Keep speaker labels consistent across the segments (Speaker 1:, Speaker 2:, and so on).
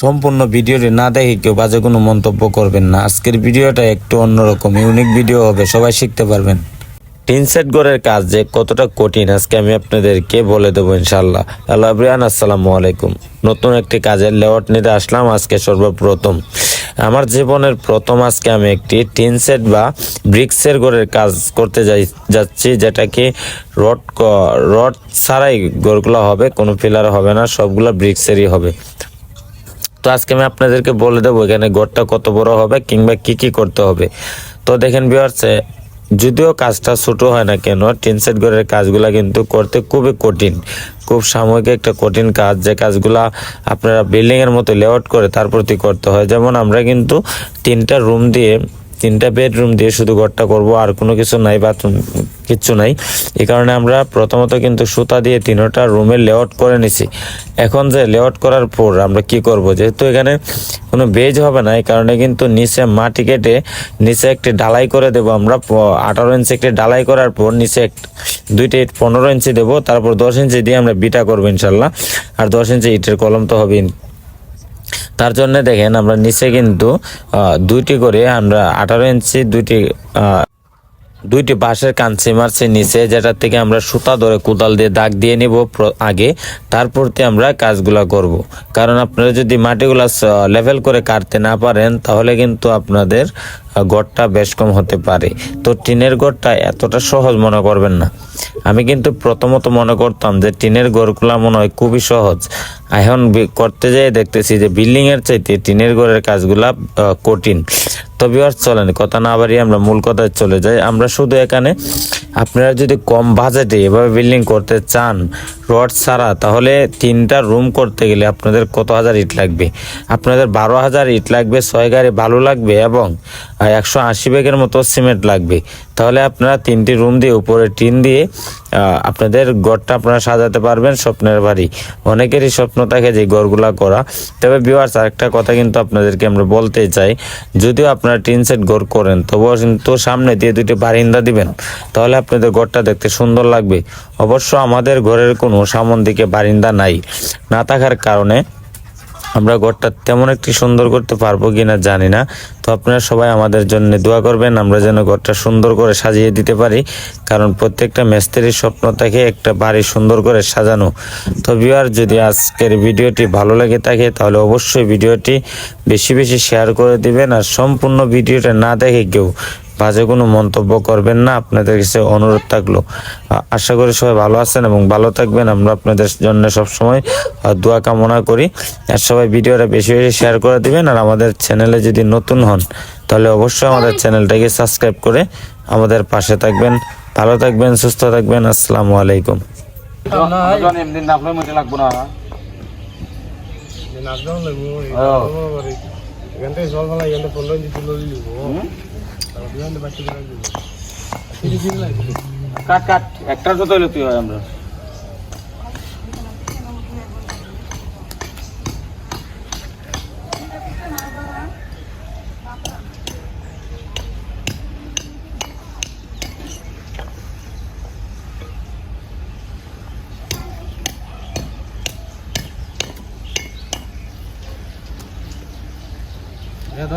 Speaker 1: সম্পূর্ণ ভিডিওটি না দেখে কেউ বাজে কোনো মন্তব্য করবেন না। আজকের ভিডিওটা একটু অন্যরকম, ইউনিক ভিডিও হবে, সবাই শিখতে পারবেন। টিন সেট ঘরের কাজ যে কতটা কঠিন, আজকে আমি আপনাদেরকে বলে দেবো ইনশাল্লাহ আল্লাহ ব্রিয়ান আসসালামু আলাইকুম। নতুন একটি কাজের লেআউট নিতে আসলাম, আজকে সর্বপ্রথম। আমার জীবনের প্রথম আজকে আমি একটি টিন সেট বা ব্রিক্সের ঘরের কাজ করতে যাই, যাচ্ছি রড ক- রড ছাড়াই ঘরগুলো হবে, কোনো পিলার হবে না, সবগুলো ব্রিক্সেরই হবে। তো আজকে আমি আপনাদেরকে বলে দেবো এখানে ঘরটা কত বড় হবে কিংবা কি কি করতে হবে। তো দেখেন বিয়ার্সে যদিও কাজটা ছোটো হয় না কেন, টিন সেট ঘরের কাজগুলো কিন্তু করতে খুবই কঠিন। খুব সাময়িক একটা কঠিন কাজ, যে কাজগুলা আপনারা বিল্ডিংয়ের মতো লেআউট করে তার প্রতি করতে হয়। যেমন আমরা কিন্তু তিনটা রুম দিয়ে তিনটা বেডরুম দিয়ে শুধু ঘরটা করব, আর কোনো কিছু নাই বাথরুম কিচ্ছু নাই। এই কারণে আমরা প্রথমত কিন্তু সুতা দিয়ে তিনটা রুমে লেআউট করে নিছি। এখন যে লেআউট করার পর আমরা কি করব? যেহেতু এখানে কোনো বেজ হবে না এই কারণে কিন্তু নিচে মাটি কেটে নিচে একটি ঢালাই করে দেব আমরা। আঠারো ইঞ্চি একটি ঢালাই করার পর নিচে দুইটা ইট পনেরো ইঞ্চি দেবো, তারপর দশ ইঞ্চি দিয়ে আমরা বিটা করব ইনশাল্লাহ। আর দশ ইঞ্চি ইটের কলম তো হবেই। তার জন্য দেখেন আমরা নিচে কিন্তু দুইটি করে আমরা আঠারো ইঞ্চি দুইটি দুইটি বাঁশের কাঞ্চি মারছি নিচে যেটা থেকে আমরা সুতা ধরে কোদাল দিয়ে দাগ দিয়ে নিব আগে। তারপর আমরা কাজগুলা করব। কারণ আপনারা যদি মাটিগুলা লেভেল করে কাটতে না পারেন, তাহলে কিন্তু আপনাদের গড়টা বেশ কম হতে পারে। তো টিনের গড়টা এতটা সহজ মনে করবেন না। আমি কিন্তু প্রথমত মনে করতাম যে টিনের গড়গুলা মনে হয় খুবই সহজ। এখন করতে যেয়ে দেখতেছি যে বিল্ডিং এর চাইতে টিনের ঘরের কাজগুলা কঠিন। তো বিয়ার চলেন কথা না বাড়িয়ে আমরা মূল কথায় চলে যাই। আমরা শুধু এখানে আপনারা যদি কম বাজেটে এভাবে বিল্ডিং করতে চান রড ছাড়া, তাহলে তিনটা রুম করতে গেলে আপনাদের কত হাজার ইট লাগবে? আপনাদের বারো হাজার ইট লাগবে, ছয় গাড়ি ভালো লাগবে এবং একশো আশি ব্যাগের মতো সিমেন্ট লাগবে। তাহলে আপনারা তিনটি রুম দিয়ে, উপরে টিন দিয়ে আপনাদের ঘরটা আপনারা সাজাতে পারবেন স্বপ্নের বাড়ি। অনেকেরই স্বপ্ন থাকে যে ঘরগুলা করা। তবে বিওয়ার্স আরেকটা কথা কিন্তু আপনাদেরকে আমরা বলতে চাই, যদিও আপনারা টিন সেট ঘর করেন, তবুও কিন্তু সামনে দিয়ে দুটি বারিন্দা দিবেন। তাহলে আপনাদের ঘরটা দেখতে সুন্দর লাগবে। অবশ্য আমাদের ঘরের কোনো সামন দিকে বারিন্দা নাই। না থাকার কারণে আমরা ঘরটা তেমন একটি সুন্দর করতে পারব কিনা জানি না। তো আপনারা সবাই আমাদের জন্য দোয়া করবেন, আমরা যেন ঘরটা সুন্দর করে সাজিয়ে দিতে পারি। কারণ প্রত্যেকটা মিস্ত্রির স্বপ্ন থাকে একটা বাড়ি সুন্দর করে সাজানো। তো বিয়ার যদি আজকের ভিডিওটি ভালো লেগে থাকে, তাহলে অবশ্যই ভিডিওটি বেশি বেশি শেয়ার করে দিবেন। আর সম্পূর্ণ ভিডিওটা না দেখে কেউ বাজে কোনো মন্তব্য করবেন না, আপনাদের কাছে অনুরোধ থাকল। আশা করি সবাই ভালো আছেন এবং ভালো থাকবেন। আমরা আপনাদের জন্য সবসময় দোয়া কামনা করি। আর সবাই ভিডিওটা বেশি বেশি শেয়ার করে দিবেন। আর আমাদের চ্যানেলে যদি নতুন হন, তাহলে অবশ্যই আমাদের চ্যানেলটাকে সাবস্ক্রাইব করে আমাদের পাশে থাকবেন। ভালো থাকবেন, সুস্থ থাকবেন। আসসালামু আলাইকুম।
Speaker 2: লাগবো না।
Speaker 3: এখান থেকে জল এখান থেকে পনেরো ইঞ্চি তুলে
Speaker 2: কাট কাট। একটার যত হইলে হয় আমরা।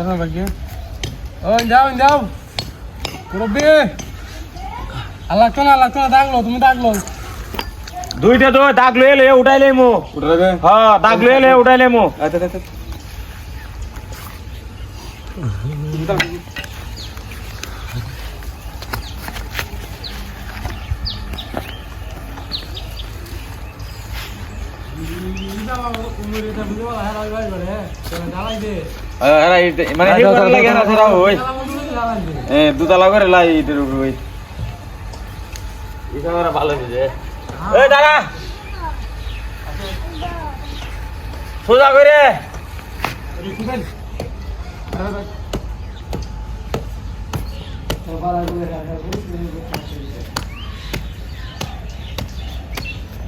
Speaker 3: না বাকি ওই যাও যাও। মুরব্বি আল্লাহ তো না আল্লাহ তো না ডাকলো তুমি ডাকলো
Speaker 2: দুইটা তো দাগ লয়ে লে উঠাই লে মো
Speaker 3: উঠে
Speaker 2: হ্যাঁ দাগ লয়ে লে উঠাই লে মো
Speaker 3: আচ্ছা আচ্ছা
Speaker 2: মানে এই করে লাগে না সেটা ওই এ দুতলা করে লাই এটার উপরে ওই ভালো হয়েছে এই সোজা করে।